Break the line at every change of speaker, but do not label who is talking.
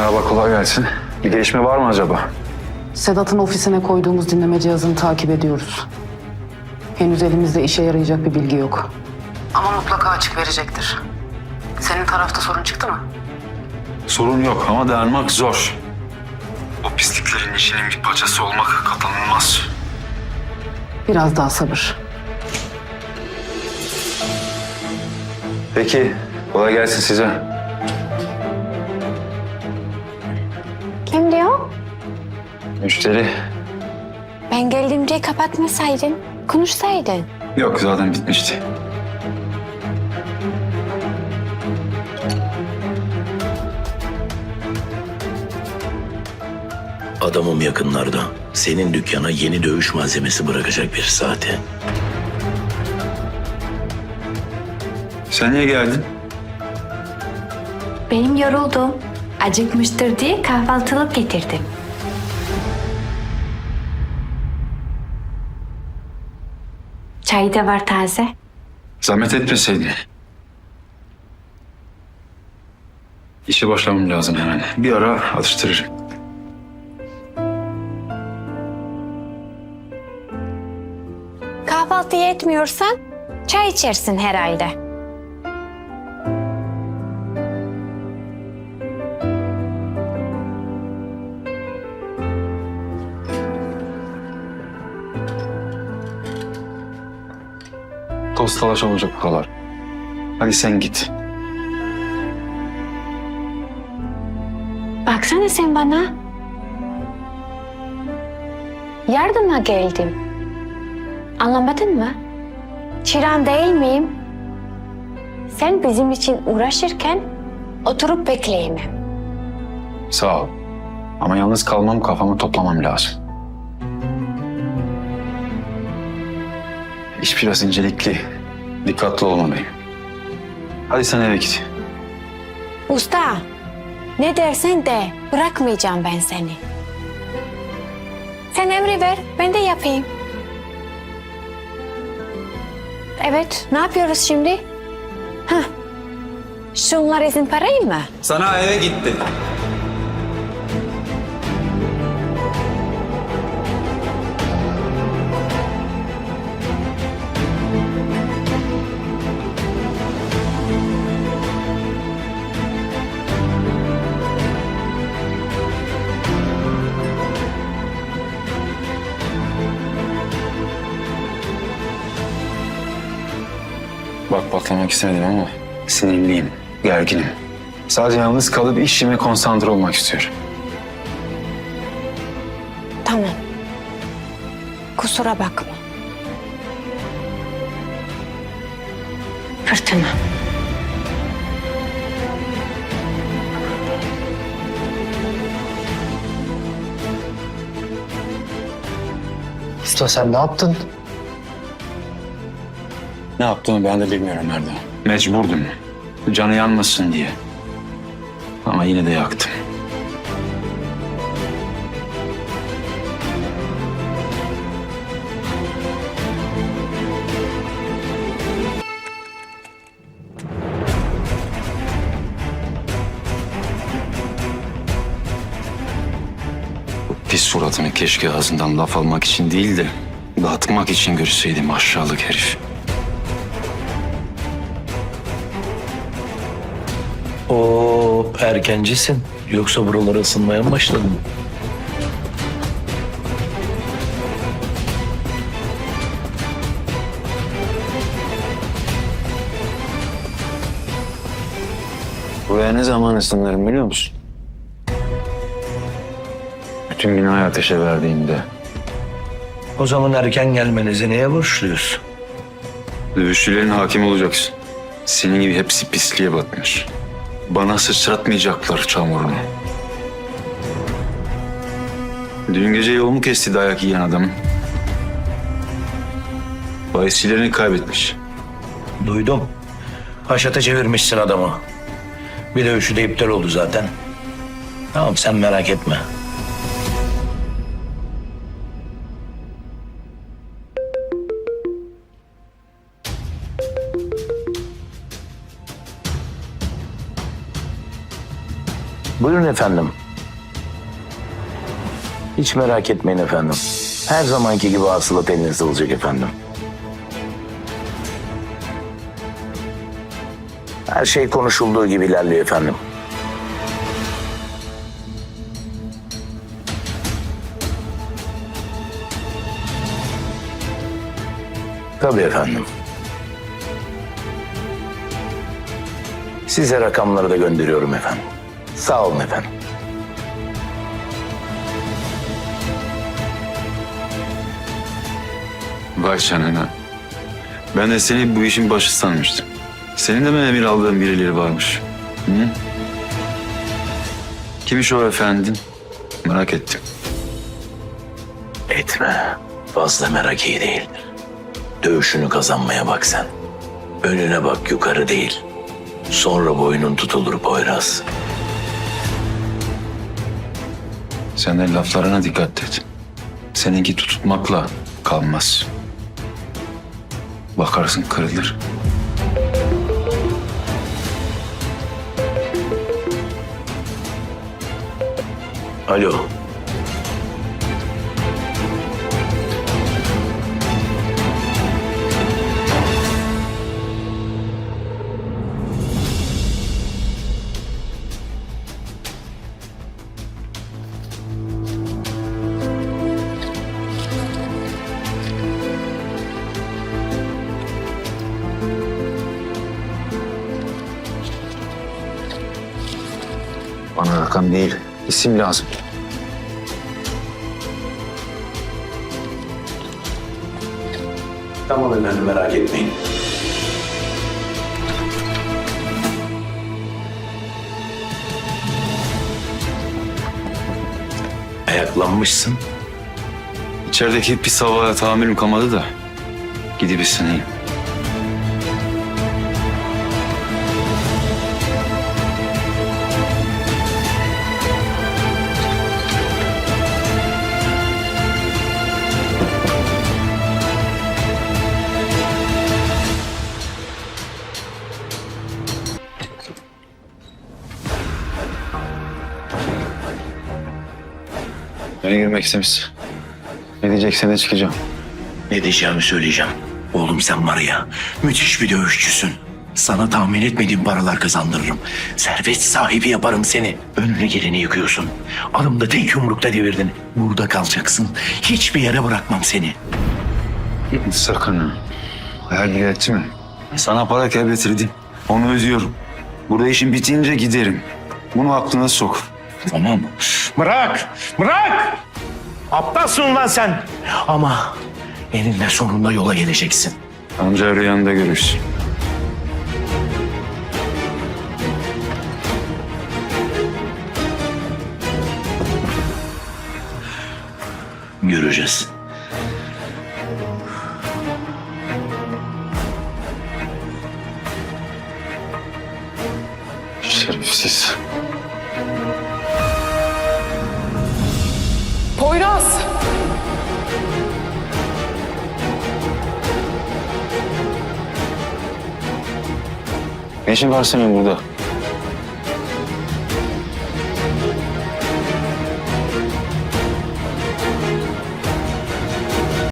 Merhaba kolay gelsin. Bir gelişme var mı acaba?
Sedat'ın ofisine koyduğumuz dinleme cihazını takip ediyoruz. Henüz elimizde işe yarayacak bir bilgi yok. Ama mutlaka açık verecektir. Senin tarafta sorun çıktı mı?
Sorun yok ama dayanmak zor. O pisliklerin işinin bir parçası olmak katlanılmaz.
Biraz daha sabır.
Peki kolay gelsin size. Müşteri.
Ben geldiğimde kapatmasaydın, konuşsaydın.
Yok zaten bitmişti.
Adamım yakınlarda. Senin dükkana yeni dövüş malzemesi bırakacak bir saate.
Sen niye geldin?
Benim yoruldum. Acıkmıştır diye kahvaltılık getirdim. Çay da var taze.
Zahmet etmeseydin. İşe başlamam lazım hemen. Bir ara atıştırırım.
Kahvaltı yetmiyorsan çay içersin herhalde.
Talaş olacak bu kadar. Hadi sen git.
Baksana sen bana. Yardıma geldim. Anlamadın mı? Çiran değil miyim? Sen bizim için uğraşırken oturup bekleyemem.
Sağ ol. Ama yalnız kalmam kafamı toplamam lazım. İş biraz incelikli. Dikkatli olmalıyım. Hadi sen eve git.
Usta, ne dersen de bırakmayacağım ben seni. Sen emri ver, ben de yapayım. Evet, ne yapıyoruz şimdi? Hah, şunlar izin parayı mı?
Sana eve gitti.
Bak patlamak istemedim ama sinirliyim, gerginim. Sadece yalnız kalıp işime konsantre olmak istiyorum.
Tamam. Kusura bakma. Fırtına.
Usta sen ne yaptın?
Ne yaptığımı ben de bilmiyorum Erdem. Mecburdum. Canı yanmasın diye. Ama yine de yaktım. Pis suratını keşke ağzından laf almak için değil de dağıtmak için görseydim aşağılık herif.
Oo erkencisin. Yoksa buralara ısınmaya mı başladın?
Buraya ne zaman ısınırım biliyor musun? Bütün binayı ateşe verdiğimde.
O zaman erken gelmenizi neye borçluyuz?
Dövüşçülerin hakim olacaksın. Senin gibi hepsi pisliğe batmış. Bana sıçratmayacaklar çamurunu. Dün gece yolumu kesti dayak yiyen adam. Bahisçilerini kaybetmiş.
Duydum. Haşata çevirmişsin adamı. Bir de iptal oldu zaten. Tamam sen merak etme. Buyurun efendim. Hiç merak etmeyin efendim. Her zamanki gibi hasılat elinizde olacak efendim. Her şey konuşulduğu gibi ilerliyor efendim. Tabii efendim. Size rakamları da gönderiyorum efendim. Sağ olun efendim.
Vay canına. Ben de seni bu işin başı sanmıştım. Senin de mi emir aldığın birileri varmış? Hı? Kimmiş o efendin? Merak ettim.
Etme. Fazla merak iyi değil. Dövüşünü kazanmaya bak sen. Önüne bak yukarı değil. Sonra boynun tutulur Poyraz.
Sen de laflarına dikkat et. Seninki tutmakla kalmaz. Bakarsın kırılır.
Alo.
Rakam değil, isim lazım.
Tamam efendim merak etmeyin. Ayaklanmışsın.
İçerideki pis havaya tahammülüm kalmadı da. Gidip ısınayım. Beni girmek istemişsin. Ne diyeceksen de çıkacağım.
Ne diyeceğimi söyleyeceğim. Oğlum sen var ya müthiş bir dövüşçüsün. Sana tahmin etmediğim paralar kazandırırım. Servet sahibi yaparım seni. Önüne geleni yıkıyorsun. Alımda tek yumrukta devirdin. Burada kalacaksın. Hiçbir yere bırakmam seni.
Sakın ha. Hayal bile etti mi? Sana para kaybettirdim. Onu ödüyorum. Burada işin bitince giderim. Bunu aklına sok.
Tamam. Bırak! Bırak! Aptalsın lan sen. Ama eninde sonunda yola geleceksin.
Amca rüyanda görürsün.
Göreceğiz.
Şerefsiz.
Poyraz!
Ne işin var senin burada?